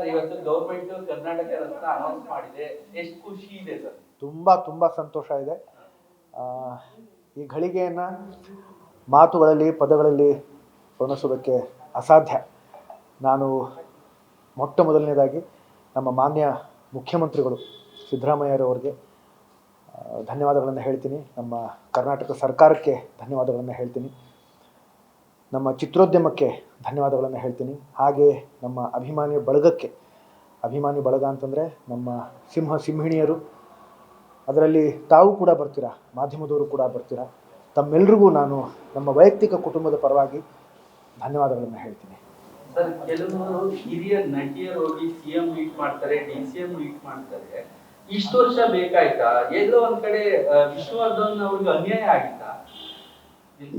Sir, ಇವತ್ತು government announce ಮಾಡಿದೆ. ಎಷ್ಟು ಖುಷಿ ಇದೆ ಸರ್. ತುಂಬ ತುಂಬ ಸಂತೋಷ ಇದೆ. ಈ ಘಳಿಗೆಯನ್ನು ಮಾತುಗಳಲ್ಲಿ, ಪದಗಳಲ್ಲಿ ವರ್ಣಿಸೋದಕ್ಕೆ ಅಸಾಧ್ಯ. ನಾನು ಮೊಟ್ಟ ಮೊದಲನೇದಾಗಿ ನಮ್ಮ ಮಾನ್ಯ ಮುಖ್ಯಮಂತ್ರಿಗಳು ಸಿದ್ದರಾಮಯ್ಯರವರಿಗೆ ಧನ್ಯವಾದಗಳನ್ನು ಹೇಳ್ತೀನಿ. ನಮ್ಮ ಕರ್ನಾಟಕ ಸರ್ಕಾರಕ್ಕೆ ಧನ್ಯವಾದಗಳನ್ನು ಹೇಳ್ತೀನಿ. ನಮ್ಮ ಚಿತ್ರೋದ್ಯಮಕ್ಕೆ ಧನ್ಯವಾದಗಳನ್ನು ಹೇಳ್ತೀನಿ. ಹಾಗೆ ನಮ್ಮ ಅಭಿಮಾನಿ ಬಳಗಕ್ಕೆ, ಅಭಿಮಾನಿ ಬಳಗ ಅಂತಂದರೆ ನಮ್ಮ ಸಿಂಹ ಸಿಂಹಿಣಿಯರು, ಅದರಲ್ಲಿ ತಾವು ಕೂಡ ಬರ್ತೀರಾ, ಮಾಧ್ಯಮದವರು ಕೂಡ ಬರ್ತೀರಾ, ತಮ್ಮೆಲ್ರಿಗೂ ನಾನು ನಮ್ಮ ವೈಯಕ್ತಿಕ ಕುಟುಂಬದ ಪರವಾಗಿ ಧನ್ಯವಾದಗಳನ್ನು ಹೇಳ್ತೀನಿ. ಮೀಟ್ ಮಾಡ್ತಾರೆ ಡಿ ಸಿ ಮಾಡ್ತಾರೆ. ಇಷ್ಟು ವರ್ಷ ಬೇಕಾಯ್ತಾ? ಎಲ್ಲೋ ಒಂದ್ ಕಡೆ ವಿಶ್ವವರ್ಧನ್ ಅವ್ರಿಗೆ ಅನ್ಯಾಯ ಆಗಿತ್ತಾ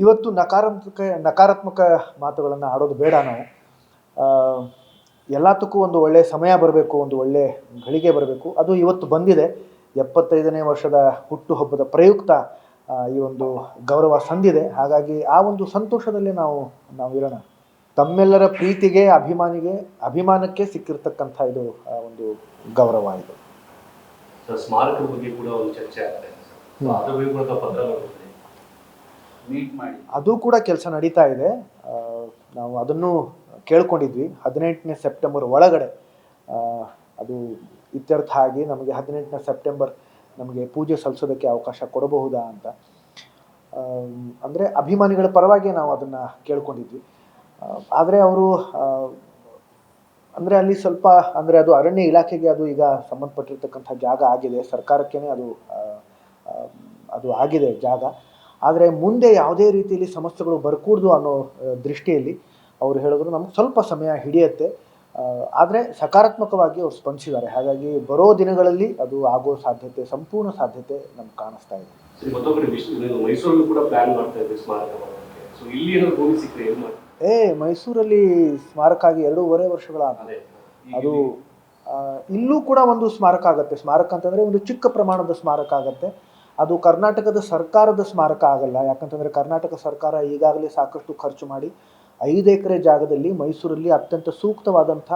ಇವತ್ತು ನಕಾರಾತ್ಮಕ ನಕಾರಾತ್ಮಕ ಮಾತುಗಳನ್ನು ಆಡೋದು ಬೇಡ ನಾವು. ಎಲ್ಲದಕ್ಕೂ ಒಂದು ಒಳ್ಳೆಯ ಸಮಯ ಬರಬೇಕು ಒಂದು ಒಳ್ಳೆಯ ಗಳಿಗೆ ಬರಬೇಕು. ಅದು ಇವತ್ತು ಬಂದಿದೆ. ಎಪ್ಪತ್ತೈದನೇ ವರ್ಷದ ಹುಟ್ಟುಹಬ್ಬದ ಪ್ರಯುಕ್ತ ಈ ಒಂದು ಗೌರವ ಸಂದಿದೆ. ಹಾಗಾಗಿ ಆ ಒಂದು ಸಂತೋಷದಲ್ಲಿ ನಾವು ನಾವು ಇರೋಣ. ತಮ್ಮೆಲ್ಲರ ಪ್ರೀತಿಗೆ ಅಭಿಮಾನಿಗೆ ಅಭಿಮಾನಕ್ಕೆ ಸಿಕ್ಕಿರ್ತಕ್ಕಂಥ ಇದು ಒಂದು ಗೌರವ ಇದು. ಸ್ಮಾರಕ ಸ್ಮಾರಕದ ಬಗ್ಗೆ ಕೂಡ ಒಂದು ಚರ್ಚೆ ಆಗ್ತಾ ಇದೆ ಸರ್ ಸೊ ಅದ್ರ ಬಗ್ಗೆ ಕೂಡ ತಾವು ಪತ್ರ ಬರೆದಿದ್ದೀರಿ ಅದು ಕೂಡ ಕೆಲಸ ನಡೀತಾ ಇದೆ. ನಾವು ಅದನ್ನು ಕೇಳ್ಕೊಂಡಿದ್ವಿ. ಹದಿನೆಂಟನೇ ಸೆಪ್ಟೆಂಬರ್ ಒಳಗಡೆ ಅದು ಇತ್ಯರ್ಥ ಆಗಿ ನಮಗೆ ಹದಿನೆಂಟನೇ ಸೆಪ್ಟೆಂಬರ್ ನಮಗೆ ಪೂಜೆ ಸಲ್ಲಿಸೋದಕ್ಕೆ ಅವಕಾಶ ಕೊಡಬಹುದಾ ಅಂತ. ಅಂದರೆ ಅಭಿಮಾನಿಗಳ ಪರವಾಗಿ ನಾವು ಅದನ್ನು ಕೇಳ್ಕೊಂಡಿದ್ವಿ. ಆದರೆ ಅವರು ಅಂದರೆ ಅಲ್ಲಿ ಸ್ವಲ್ಪ, ಅಂದರೆ ಅದು ಅರಣ್ಯ ಇಲಾಖೆಗೆ ಅದು ಈಗ ಸಂಬಂಧಪಟ್ಟಿರ್ತಕ್ಕಂಥ ಜಾಗ ಆಗಿದೆ. ಸರ್ಕಾರಕ್ಕೇ ಅದು ಅದು ಆಗಿದೆ ಜಾಗ. ಆದರೆ ಮುಂದೆ ಯಾವುದೇ ರೀತಿಯಲ್ಲಿ ಸಮಸ್ಯೆಗಳು ಬರಕೂಡ್ದು ಅನ್ನೋ ದೃಷ್ಟಿಯಲ್ಲಿ ಅವರು ಹೇಳಿದ್ರು ನಮ್ಗೆ ಸ್ವಲ್ಪ ಸಮಯ ಹಿಡಿಯುತ್ತೆ. ಆದರೆ ಸಕಾರಾತ್ಮಕವಾಗಿ ಅವ್ರು ಸ್ಪಂದಿಸಿದ್ದಾರೆ. ಹಾಗಾಗಿ ಬರೋ ದಿನಗಳಲ್ಲಿ ಅದು ಆಗೋ ಸಾಧ್ಯತೆ ಸಂಪೂರ್ಣ ಸಾಧ್ಯತೆ ನಮ್ಗೆ ಕಾಣಿಸ್ತಾ ಇದೆ. ಮೈಸೂರಲ್ಲೂ ಕೂಡ ಪ್ಲಾನ್ ಮಾಡ್ತಾ ಸ್ಮಾರಕ ಏ ಮೈಸೂರಲ್ಲಿ ಸ್ಮಾರಕ ಆಗಿ ಎರಡೂವರೆ ವರ್ಷಗಳ ಅದು ಇಲ್ಲೂ ಕೂಡ ಒಂದು ಸ್ಮಾರಕ ಆಗುತ್ತೆ. ಸ್ಮಾರಕ ಅಂತಂದರೆ ಒಂದು ಚಿಕ್ಕ ಪ್ರಮಾಣದ ಸ್ಮಾರಕ ಆಗುತ್ತೆ. ಅದು ಕರ್ನಾಟಕದ ಸರ್ಕಾರದ ಸ್ಮಾರಕ ಆಗಲ್ಲ. ಯಾಕಂತಂದರೆ ಕರ್ನಾಟಕ ಸರ್ಕಾರ ಈಗಾಗಲೇ ಸಾಕಷ್ಟು ಖರ್ಚು ಮಾಡಿ ಐದು ಎಕರೆ ಜಾಗದಲ್ಲಿ ಮೈಸೂರಲ್ಲಿ ಅತ್ಯಂತ ಸೂಕ್ತವಾದಂಥ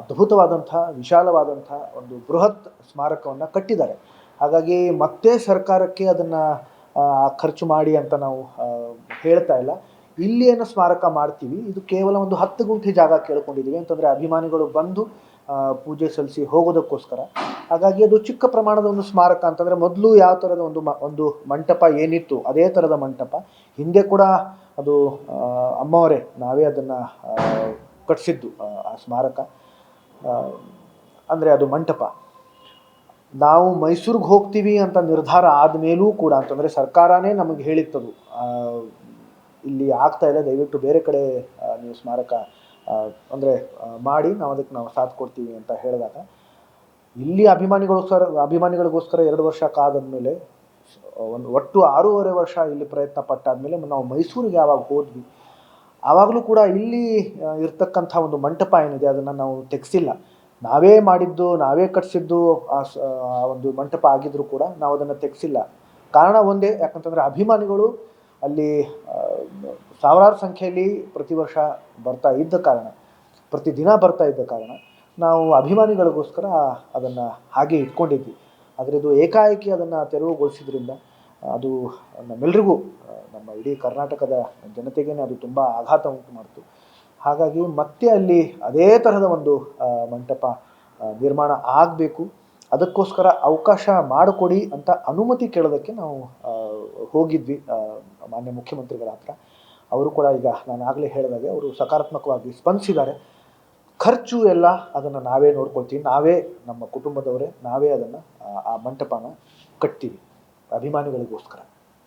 ಅದ್ಭುತವಾದಂಥ, ವಿಶಾಲವಾದಂಥ ಒಂದು ಬೃಹತ್ ಸ್ಮಾರಕವನ್ನು ಕಟ್ಟಿದ್ದಾರೆ. ಹಾಗಾಗಿ ಮತ್ತೆ ಸರ್ಕಾರಕ್ಕೆ ಅದನ್ನು ಖರ್ಚು ಮಾಡಿ ಅಂತ ನಾವು ಹೇಳ್ತಾ ಇಲ್ಲ. ಇಲ್ಲಿ ಏನು ಸ್ಮಾರಕ ಮಾಡ್ತೀವಿ. ಇದು ಕೇವಲ ಒಂದು ಹತ್ತು ಗುಂಟೆ ಜಾಗ ಕೇಳ್ಕೊಂಡಿದ್ದೀವಿ. ಅಂತಂದರೆ ಅಭಿಮಾನಿಗಳು ಬಂದು ಪೂಜೆ ಸಲ್ಲಿಸಿ ಹೋಗೋದಕ್ಕೋಸ್ಕರ. ಹಾಗಾಗಿ ಅದು ಚಿಕ್ಕ ಪ್ರಮಾಣದ ಒಂದು ಸ್ಮಾರಕ ಅಂತಂದರೆ ಮೊದಲು ಯಾವ ಥರದ ಒಂದು ಮ, ಒಂದು ಮಂಟಪ ಏನಿತ್ತು, ಅದೇ ಥರದ ಮಂಟಪ. ಹಿಂದೆ ಕೂಡ ಅದು ಅಮ್ಮವರೇ ನಾವೇ ಅದನ್ನು ಕಟ್ಟಿಸಿದ್ದು ಆ ಸ್ಮಾರಕ. ಅಂದರೆ ಅದು ಮಂಟಪ. ನಾವು ಮೈಸೂರಿಗೆ ಹೋಗ್ತೀವಿ ಅಂತ ನಿರ್ಧಾರ ಆದಮೇಲೂ ಕೂಡ, ಅಂತಂದರೆ ಸರ್ಕಾರನೇ ನಮಗೆ ಹೇಳಿತ್ತದು. ಇಲ್ಲಿ ಆಗ್ತಾ ಇಲ್ಲ ದಯವಿಟ್ಟು ಬೇರೆ ಕಡೆ ನೀವು ಸ್ಮಾರಕ ಅಂದರೆ ಮಾಡಿ, ನಾವು ಅದಕ್ಕೆ ನಾವು ಸಾಥ್ ಕೊಡ್ತೀವಿ ಅಂತ ಹೇಳಿದಾಗ. ಇಲ್ಲಿ ಅಭಿಮಾನಿಗಳಿಗೋಸ್ಕರ ಅಭಿಮಾನಿಗಳಿಗೋಸ್ಕರ ಎರಡು ವರ್ಷ ಕಾದಾದ್ಮೇಲೆ ಒಂದು ಒಟ್ಟು ಆರೂವರೆ ವರ್ಷ ಇಲ್ಲಿ ಪ್ರಯತ್ನ ಪಟ್ಟಾದಮೇಲೆ ನಾವು ಮೈಸೂರಿಗೆ ಯಾವಾಗ ಹೋದ್ವಿ, ಆವಾಗಲೂ ಕೂಡ ಇಲ್ಲಿ ಇರ್ತಕ್ಕಂಥ ಒಂದು ಮಂಟಪ ಏನಿದೆ, ಅದನ್ನು ನಾವು ತೆಗೆಸಿಲ್ಲ. ನಾವೇ ಮಾಡಿದ್ದು, ನಾವೇ ಕಟ್ಸಿದ್ದು, ಆ ಒಂದು ಮಂಟಪ ಆಗಿದ್ರು ಕೂಡ ನಾವು ಅದನ್ನು ತೆಗೆಸಿಲ್ಲ. ಕಾರಣ ಒಂದೇ, ಯಾಕಂತಂದರೆ ಅಭಿಮಾನಿಗಳು ಅಲ್ಲಿ ಸಾವಿರಾರು ಸಂಖ್ಯೆಯಲ್ಲಿ ಪ್ರತಿ ವರ್ಷ ಬರ್ತಾ ಇದ್ದ ಕಾರಣ ಪ್ರತಿದಿನ ಬರ್ತಾ ಇದ್ದ ಕಾರಣ ನಾವು ಅಭಿಮಾನಿಗಳಿಗೋಸ್ಕರ ಅದನ್ನು ಹಾಗೆ ಇಟ್ಕೊಂಡಿದ್ವಿ. ಆದರೆ ಇದು ಏಕಾಏಕಿ ಅದನ್ನು ತೆರವುಗೊಳಿಸಿದ್ರಿಂದ ಅದು ನಮ್ಮೆಲ್ರಿಗೂ, ನಮ್ಮ ಇಡೀ ಕರ್ನಾಟಕದ ಜನತೆಗೇ ಅದು ತುಂಬ ಆಘಾತ ಉಂಟು ಮಾಡಿತು. ಹಾಗಾಗಿ ಮತ್ತೆ ಅಲ್ಲಿ ಅದೇ ತರಹದ ಒಂದು ಮಂಟಪ ನಿರ್ಮಾಣ ಆಗಬೇಕು. ಅದಕ್ಕೋಸ್ಕರ ಅವಕಾಶ ಮಾಡಿಕೊಡಿ ಅಂತ ಅನುಮತಿ ಕೇಳೋದಕ್ಕೆ ನಾವು ಹೋಗಿದ್ವಿ ಮಾನ್ಯ ಮುಖ್ಯಮಂತ್ರಿಗಳ ಹತ್ರ. ಅವರು ಕೂಡ ಈಗ ನಾನು ಆಗಲೇ ಹೇಳಿದಾಗೆ ಅವರು ಸಕಾರಾತ್ಮಕವಾಗಿ ಸ್ಪಂದಿಸಿದ್ದಾರೆ. ಖರ್ಚು ಎಲ್ಲ ಅದನ್ನು ನಾವೇ ನೋಡ್ಕೊಳ್ತೀವಿ. ನಾವೇ ನಮ್ಮ ಕುಟುಂಬದವರೇ ನಾವೇ ಅದನ್ನು, ಆ ಮಂಟಪನ ಕಟ್ತೀವಿ ಅಭಿಮಾನಿಗಳಿಗೋಸ್ಕರ.